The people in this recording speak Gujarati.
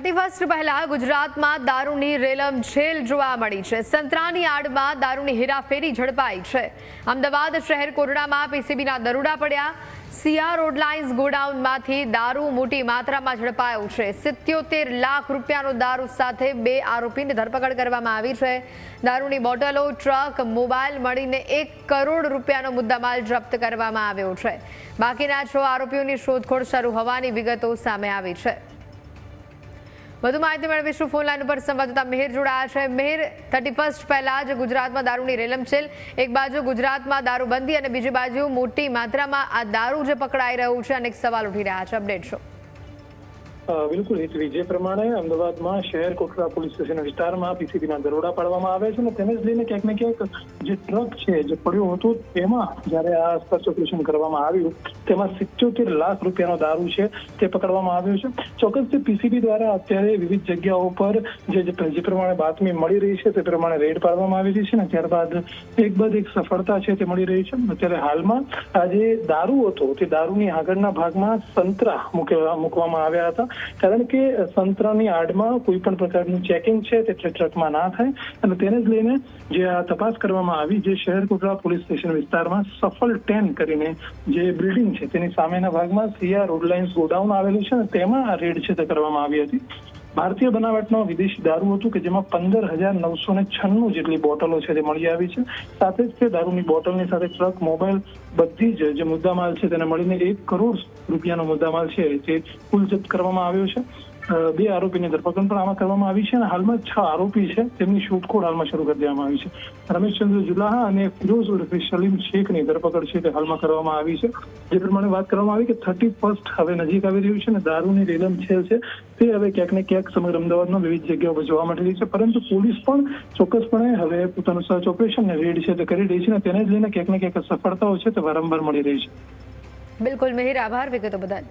થર્ટી ફર્સ્ટ પહેલા ગુજરાતમાં દારૂની રેલમ છેલ જોવા મળી છે. સંતરાની આડમાં દારૂની હેરાફેરી ઝડપાઈ છે. અમદાવાદ શહેર કોરડામાં પીસીબીના દરોડા પડ્યા. સિયા રોડ લાઇન્સ ગોડાઉનમાંથી દારૂ મોટી માત્રામાં ઝડપાયો છે. સિત્યોતેર લાખ રૂપિયાનો દારૂ સાથે બે આરોપીની ધરપકડ કરવામાં આવી છે. દારૂની બોટલો, ટ્રક, મોબાઈલ મળીને એક કરોડ રૂપિયાનો મુદ્દામાલ જપ્ત કરવામાં આવ્યો છે. બાકીના છ આરોપીઓની શોધખોળ શરૂ હોવાની વિગતો સામે આવી છે. વધુ માહિતી મેળવીશું ફોન લાઈન ઉપર સંવાદદાતા મિહિર જોડાયા છે. મિહિર થર્ટી ફર્સ્ટ પહેલાં જ ગુજરાતમાં દારૂની રેલમછેલ એક બાજુ ગુજરાતમાં દારૂબંધી અને બીજી બાજુ મોટી માત્રામાં આ દારૂ જે પકડાઈ રહ્યું છે, અનેક સવાલ ઉઠી રહ્યા છે. અપડેટ શો? બિલકુલ હિતવી જે પ્રમાણે અમદાવાદમાં શહેર કોટડા પોલીસ સ્ટેશન વિસ્તારમાં પીસીબીના દરોડા પાડવામાં આવે છે અને તેને જ લઈને ક્યાંક ને ક્યાંક જે ટ્રક છે, જે પડ્યો હતો, તેમાં જ્યારે આ સર્ચ ઓપરેશન કરવામાં આવ્યું, તેમાં સિત્યોતેર લાખ રૂપિયાનો દારૂ છે, તે પકડવામાં આવ્યો છે. ચોક્કસથી પીસીબી દ્વારા અત્યારે વિવિધ જગ્યાઓ પર જે જે જે પ્રમાણે બાતમી મળી રહી છે, તે પ્રમાણે રેડ પાડવામાં આવી રહી છે ને ત્યારબાદ એક બાદ એક સફળતા છે તે મળી રહી છે. અત્યારે હાલમાં આ જે દારૂ હતો, તે દારૂની આગળના ભાગમાં સંતરા મૂકવામાં આવ્યા હતા. કારણ કે સંતરાની આડમાં કોઈ પણ પ્રકારનું ચેકિંગ છે તે ટ્રકમાં ના થાય અને તેને જ લઈને જે આ તપાસ કરવામાં આવી, જે શહેર કોટડા પોલીસ સ્ટેશન વિસ્તારમાં સફળ ટેન કરીને જે બિલ્ડિંગ છે તેની સામેના ભાગમાં સિયા રોડ લાઇન્સ ગોડાઉન આવેલું છે અને તેમાં આ રેડ છે તે કરવામાં આવી હતી. ભારતીય બનાવટનો વિદેશી દારૂ હતું કે જેમાં પંદર હજાર નવસો ને છન્નું જેટલી બોટલો છે તે મળી આવી છે. સાથે જ તે દારૂની બોટલની સાથે ટ્રક, મોબાઈલ, બધી જ જે મુદ્દામાલ છે તેને મળીને એક કરોડ રૂપિયાનો મુદ્દામાલ છે તે કુલ જપ્ત કરવામાં આવ્યો છે. બે આરોપીની ધરપકડ પણ આમાં કરવામાં આવી છે અને હાલમાં છ આરોપી છે. તેમની શોધખોળ હાલમાં શરૂ કરી દેવામાં આવી છે. રમેશચંદ્ર જુલાહા અને ફિરોઝ ઉર્ફે સલીમ શેખની ધરપકડ છે તે હાલમાં કરવામાં આવી છે. જે પ્રમાણે વાત કરવામાં આવી કે થર્ટી ફર્સ્ટ હવે નજીક આવી રહ્યું છે અને દારૂની રેલમ છે. તે હવે ક્યાંક ને ક્યાંક સમગ્ર અમદાવાદમાં વિવિધ જગ્યાઓ પર જોવા મળી રહી છે. પરંતુ પોલીસ પણ ચોક્કસપણે હવે પોતાનું સર્ચ ઓપરેશન ને રેડ છે તે કરી રહી છે અને તેને જ લઈને ક્યાંક ને ક્યાંક સફળતાઓ છે તે વારંવાર મળી રહી છે. બિલકુલ, મિહિર, આભાર, વિગતો બદલ.